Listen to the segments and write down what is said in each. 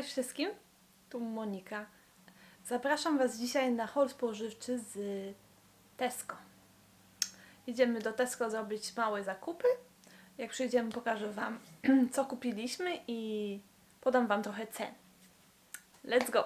Cześć wszystkim, tu Monika. Zapraszam Was dzisiaj na hol spożywczy z Tesco. Idziemy do Tesco zrobić małe zakupy. Jak przyjdziemy, pokażę Wam, co kupiliśmy i podam Wam trochę cen. Let's go!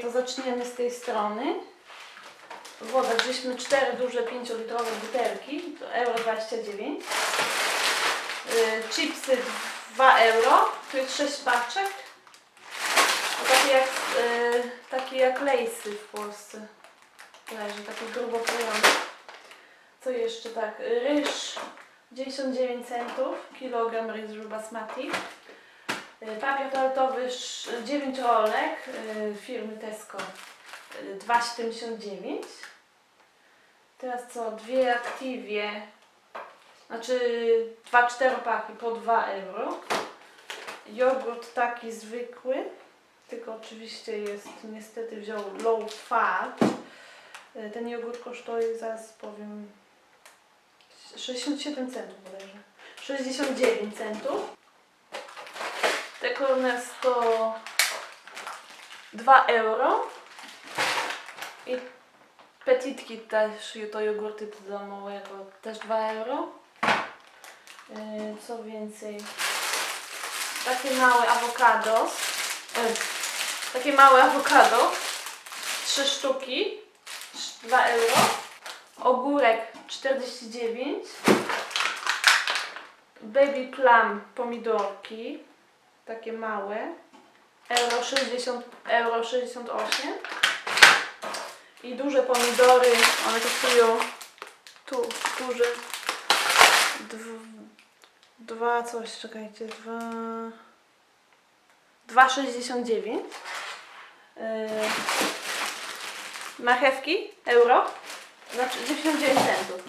To zaczniemy z tej strony. Woda, wzięliśmy cztery duże 5-litrowe butelki, to euro 29. Yy, chipsy 2 euro, tu jest 6 paczek. Takie jak, yy, takie jak lejsy w Polsce. Leży, takie grubo krojone. Co jeszcze tak? Ryż 99 centów, kilogram ryżu basmati. Y, Papier toaletowy sz- 9 rolek y, firmy Tesco y, 2,79. Teraz co? Dwie Activie, znaczy dwa czteropaki po 2 euro. Jogurt taki zwykły, tylko oczywiście jest, niestety wziął low fat. Ten jogurt kosztuje, zaraz powiem, 67 centów bodajże. 69 centów. Te korne to 2 euro. I petitki też, to jogurty domowego też 2 euro. Yy, Co więcej? Takie małe awokado. Yy, takie małe awokado. 3 sztuki. 2 euro. Ogórek 49. Baby plum pomidorki takie małe, euro 60, euro 68 i duże pomidory, one kosztują tu duże. Dw, dwa coś, czekajcie, dwa 2,69 yy, marchewki, euro. Znaczy 99 centów.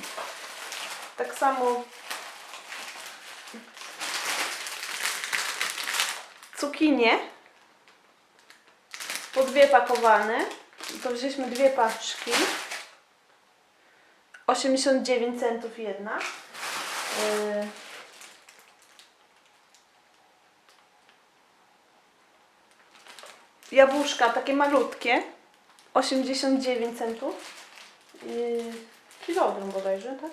Tak samo cukinie po dwie pakowane. To wzięliśmy dwie paczki. 89 centów jedna. Yy. Jabłuszka takie malutkie. 89 centów. Yy. Kilogram bodajże, tak?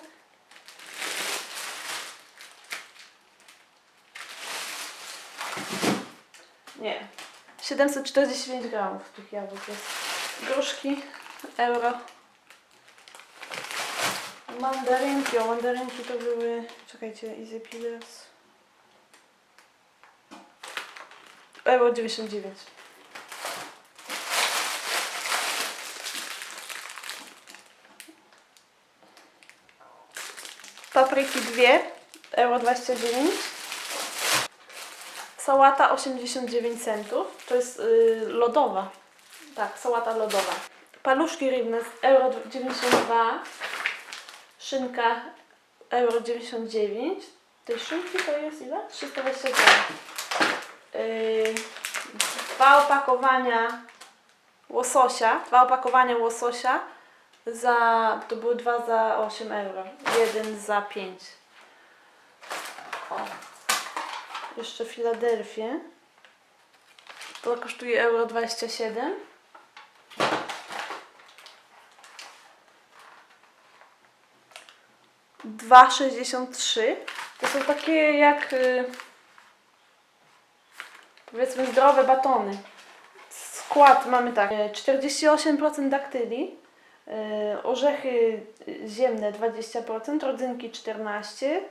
Nie. 745 gramów tych jabłek jest. Gruszki, euro. Mandarynki, o mandarynki to były, czekajcie, Easy Peelers. Euro 99. Papryki dwie, euro 29. Sałata 89 centów. To jest y, lodowa. Tak, sałata lodowa. Paluszki rybne z euro 92. Szynka euro 99. Tej szynki to jest ile? 329. Yy, dwa opakowania łososia. Dwa opakowania łososia za, to były dwa za 8 euro. Jeden za 5. O. Jeszcze Filadelfię. To kosztuje euro 27. Dwa 63. To są takie jak y, powiedzmy zdrowe batony. Skład mamy tak, e, 48% daktyli, e, orzechy ziemne 20%, rodzynki 14%,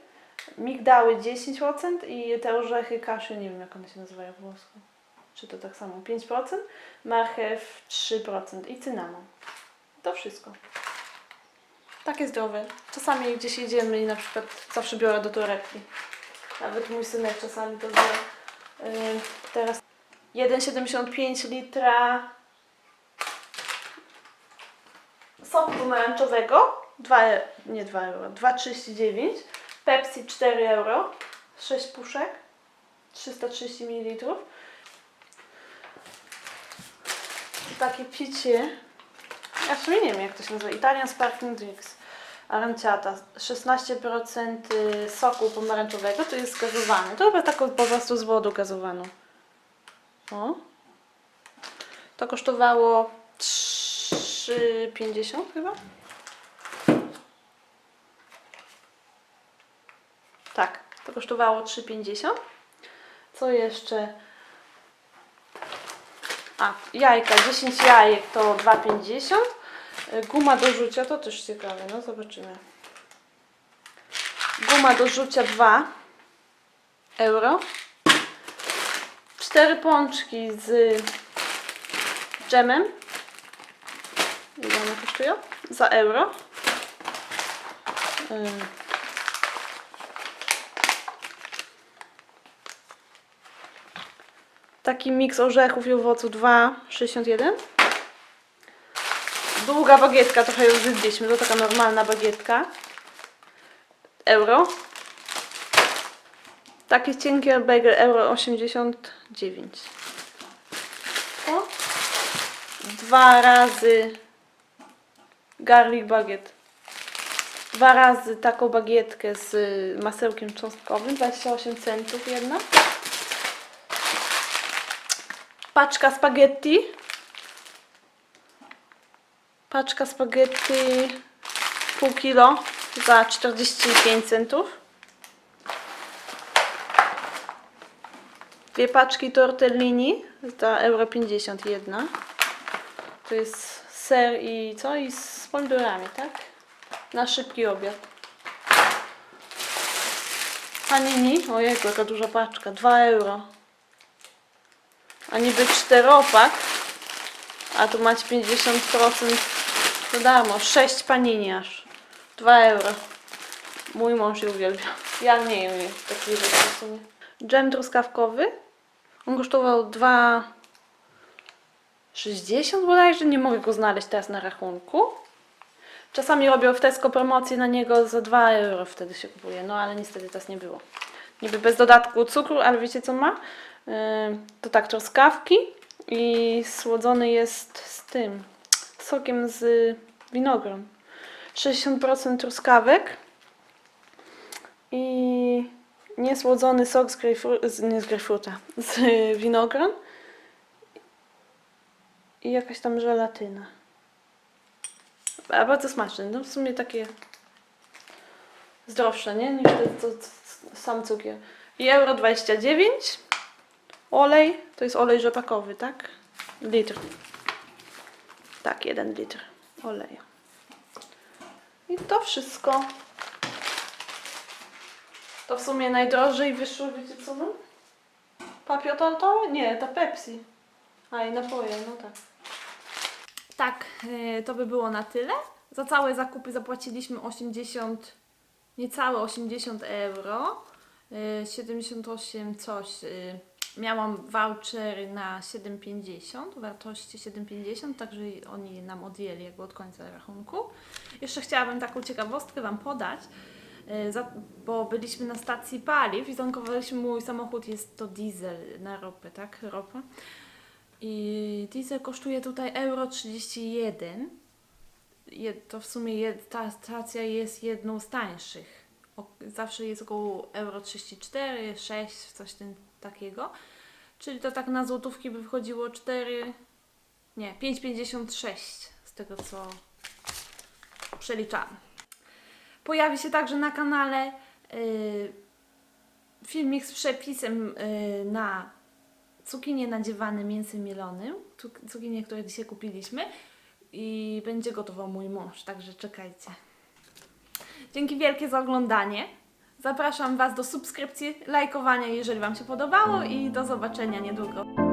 migdały 10% i te orzechy kaszu, nie wiem jak one się nazywają po włosku, czy to tak samo, 5%, marchew 3% i cynamon. To wszystko. Takie zdrowe. Czasami gdzieś jedziemy i na przykład zawsze biorę do torebki. Nawet mój synek czasami to biorę. Yy, teraz 1,75 litra soku pomarańczowego, 2, e- nie 2 euro, 2,39, Pepsi 4 euro, 6 puszek, 330 ml. Takie picie, ja w sumie nie wiem jak to się nazywa, Italian Sparkling Drinks, Aranciata, 16% soku pomarańczowego, to jest gazowane, to chyba taką po prostu z wodą gazowaną. O. To kosztowało 3,50 chyba? Tak, to kosztowało 3,50. Co jeszcze? A, jajka, 10 jajek to 2,50. Y, Guma do rzucia, to też ciekawe, no zobaczymy. Guma do rzucia 2 euro. Cztery pączki z dżemem. Ile one kosztują? Za euro. Ym. Taki miks orzechów i owoców 2,61. Długa bagietka, trochę ją zjedliśmy, to taka normalna bagietka. Euro. Taki cienki bagel euro 89. O. Dwa razy garlic bagiet. Dwa razy taką bagietkę z masełkiem cząstkowym, 28 centów jedna. Paczka spaghetti. Paczka spaghetti pół kilo za 45 centów. Dwie paczki tortellini za euro 51. To jest ser i co? I z pomidorami, tak? Na szybki obiad. Panini, ojej, jaka duża paczka, 2 euro. A niby czteropak, a tu macie 50% za darmo. 6 panini aż. 2 euro. Mój mąż je uwielbia. Ja nie jem jej takich rzeczy w sumie. Dżem truskawkowy. On kosztował 2,60 bodajże. Nie mogę go znaleźć teraz na rachunku. Czasami robią w Tesco promocję na niego za 2 euro wtedy się kupuje. No ale niestety teraz nie było. Niby bez dodatku cukru, ale wiecie co ma? Yy, To tak truskawki i słodzony jest z tym sokiem z winogron. 60% truskawek i niesłodzony sok z, grejpfru- z nie z grejpfruta, z winogron i jakaś tam żelatyna. A bardzo smaczne. No w sumie takie zdrowsze, nie? Niż to, to, sam cukier. I euro 29. Olej, to jest olej rzepakowy, tak? Litr. Tak, jeden litr oleju. I to wszystko. To w sumie najdrożej wyszło, wiecie co no? Papier toaletowy? Nie, to Pepsi. A i napoje, no tak. Tak, yy, to by było na tyle. Za całe zakupy zapłaciliśmy 80, niecałe 80 euro. Yy, 78 coś yy, miałam voucher na 7,50, wartości 7,50, także oni nam odjęli jakby od końca rachunku. Jeszcze chciałabym taką ciekawostkę Wam podać, za, bo byliśmy na stacji paliw i tankowaliśmy mój samochód, jest to diesel na ropę, tak? Ropa. I diesel kosztuje tutaj euro 31. Je, to w sumie ta stacja jest jedną z tańszych. Zawsze jest około euro 34, 6, coś ten, takiego. Czyli to tak na złotówki by wychodziło 4, nie, 5,56 z tego co przeliczałam. Pojawi się także na kanale y, filmik z przepisem y, na cukinie nadziewane mięsem mielonym, cuk- cukinie, które dzisiaj kupiliśmy i będzie gotował mój mąż, także czekajcie. Dzięki wielkie za oglądanie. Zapraszam Was do subskrypcji, lajkowania, jeżeli Wam się podobało i do zobaczenia niedługo.